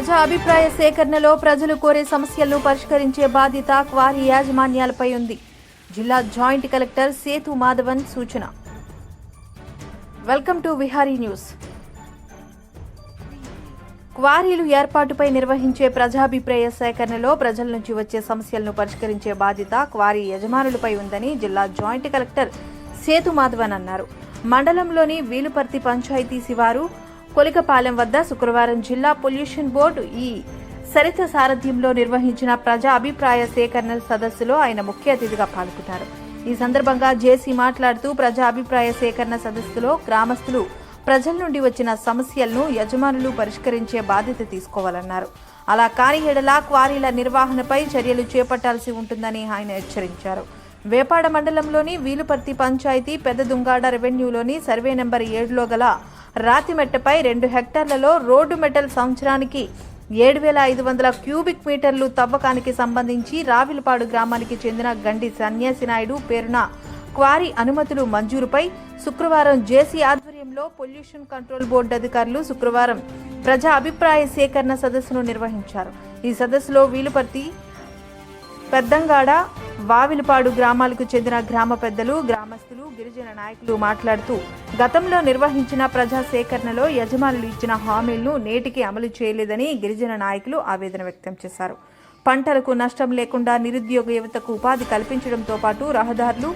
ప్రజా అభిప్రాయ సేకరణలో ప్రజలు కోరే సమస్యలను పరిష్కరించే బాధ్యత క్వారీ యాజమాన్యాలపై ఉంది. జిల్లా జాయింట్ కలెక్టర్ సేతు మాధవన్ సూచన. Welcome to Vihari news. క్వారీలు ఏర్పాటుపై నిర్వహించే ప్రజాభిప్రాయ సేకరణలో ప్రజల నుంచి వచ్చే సమస్యలను పరిష్కరించే బాధ్యత క్వారీ యజమానులపై ఉందని జిల్లా జాయింట్ కలెక్టర్ సేతు మాధవన్ అన్నారు. మండలంలోని వీలుపర్తి పంచాయతీ శివారు కొలికపాలెం వద్ద శుక్రవారం జిల్లా పొల్యూషన్ బోర్డు ఈ సరిత సారథ్యంలో నిర్వహించిన ప్రజా అభిప్రాయ సేకరణ సదస్సులో ఆయన ముఖ్య అతిథిగా పాల్గొన్నారు ఈ సందర్భంగా జేసీ మాట్లాడుతూ ప్రజా అభిప్రాయ సేకరణ సదస్సులో గ్రామస్తులు ప్రజల నుండి వచ్చిన సమస్యలను యజమానులు పరిష్కరించే బాధ్యత తీసుకోవాలన్నారు. అలా కాని ఎడల క్వారీల నిర్వహణపై చర్యలు చేపట్టాల్సి ఉంటుందని ఆయన హెచ్చరించారు. వేపాడ మండలంలోని వీలుపర్తి పంచాయతీ పెద్ద దుంగాడ రెవెన్యూలోని సర్వే నెంబర్ ఏడులో గల రాతిమెట్టపై రెండు హెక్టార్లలో రోడ్డు మెటల్ సంవత్సరానికి ఏడు వేల ఐదు వందల క్యూబిక్ మీటర్లు తవ్వకానికి సంబంధించి రావిలపాడు గ్రామానికి చెందిన గండి సన్యాసి నాయుడు పేరున క్వారీ అనుమతులు మంజూరుపై శుక్రవారం జేసీ ఆధ్వర్యంలో పొల్యూషన్ కంట్రోల్ బోర్డు అధికారులు శుక్రవారం ప్రజా అభిప్రాయ సేకరణ సదస్సును నిర్వహించారు. ఈ సదస్సులో వీలుపర్తి పెద్దంగాడ వావిలపాడు గ్రామాలకు చెందిన గ్రామ పెద్దలు గ్రామస్తులు గిరిజన నాయకులు మాట్లాడుతూ గతంలో నిర్వహించిన ప్రజా సేకరణలో యజమానులు ఇచ్చిన హామీలను నేటికి అమలు చేయలేదని గిరిజన నాయకులు ఆవేదన వ్యక్తం చేశారు. పంటలకు నష్టం లేకుండా నిరుద్యోగ యువతకు ఉపాధి కల్పించడంతో పాటు రహదారులు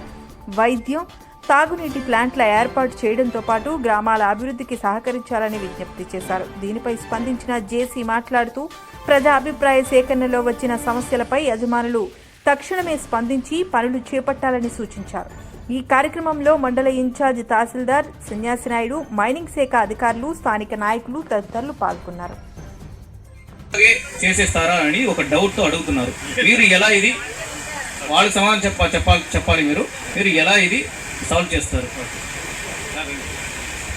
వైద్యం తాగునీటి ప్లాంట్ల ఏర్పాటు చేయడంతో పాటు గ్రామాల అభివృద్ధికి సహకరించాలని విజ్ఞప్తి చేశారు. దీనిపై స్పందించిన జేసీ మాట్లాడుతూ ప్రజా అభిప్రాయ సేకరణలో వచ్చిన సమస్యలపై యజమానులు తక్షణమే స్పందించి పనులు చేపట్టాలని సూచించారు. ఈ కార్యక్రమంలో మండల ఇన్ఛార్జ్ తహసీల్దార్ సన్యాసి నాయుడు మైనింగ్ శాఖ అధికారులు స్థానిక నాయకులు తదితరులు పాల్గొన్నారు. చేసేస్తారా అని ఒక డౌట్తో అడుగుతున్నారు. మీరు ఎలా ఇది? వాళ్ళు సమాధానం చెప్పాలి చెప్పాలి మీరు. మీరు ఎలా ఇది? సాల్వ్ చేస్తారు.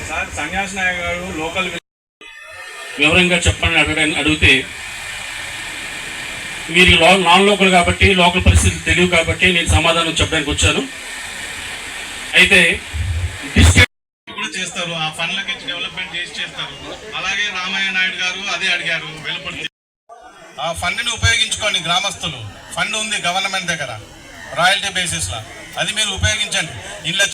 సార్ సన్యాసి నాయక్ గారు లోకల్ వివరంగా చెప్పండి అడగడానికి అడిగితే మీరు లో నాన్ లోకల్ కాబట్టి లోకల్ పరిస్థితులు తెలియవు కాబట్టి నేను సమాధానం చెప్పడానికి వచ్చాను. అయితే డిస్ట్రిక్ట్ కూడా చేస్తారు ఆ ఫండ్లకి డెవలప్మెంట్ చేసి చేస్తారు. అలాగే రామయ్య నాయుడు గారు అదే అడిగారు వెలుపడి ఆ ఫండ్ని ఉపయోగించుకోండి గ్రామస్తులు. ఫండ్ ఉంది గవర్నమెంట్ దగ్గర రాయల్టీ బేసిస్ లా అది మీరు ఉపయోగించండి. ఇంట్లో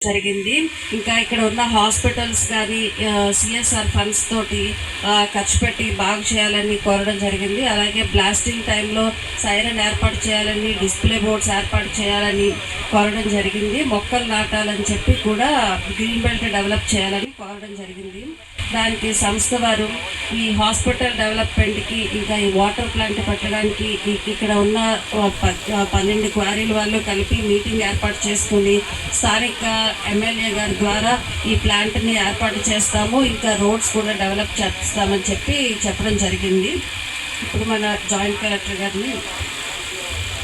జరిగింది. ఇంకా ఇక్కడ ఉన్న హాస్పిటల్స్ కానీ సిఎస్ఆర్ ఫండ్స్ తోటి ఖర్చు పెట్టి బాగు చేయాలని కోరడం జరిగింది. అలాగే బ్లాస్టింగ్ టైంలో సైరన్ ఏర్పాటు చేయాలని డిస్ప్లే బోర్డ్స్ ఏర్పాటు చేయాలని కోరడం జరిగింది. మొక్కలు నాటాలని చెప్పి కూడా గ్రీన్ బెల్ట్ డెవలప్ చేయాలని కోరడం జరిగింది. దానికి సంస్థ వారు ఈ హాస్పిటల్ డెవలప్మెంట్కి ఇంకా ఈ వాటర్ ప్లాంట్ పెట్టడానికి ఇక్కడ ఉన్న ప- పన్నెండు క్వారీల వాళ్ళు కలిపి మీటింగ్ ఏర్పాటు చేసుకుని స్థానిక ఎమ్మెల్యే గారి ద్వారా ఈ ప్లాంట్ని ఏర్పాటు చేస్తాము ఇంకా రోడ్స్ కూడా డెవలప్ చేస్తామని చెప్పి చెప్పడం జరిగింది. ఇప్పుడు మన జాయింట్ కలెక్టర్ గారిని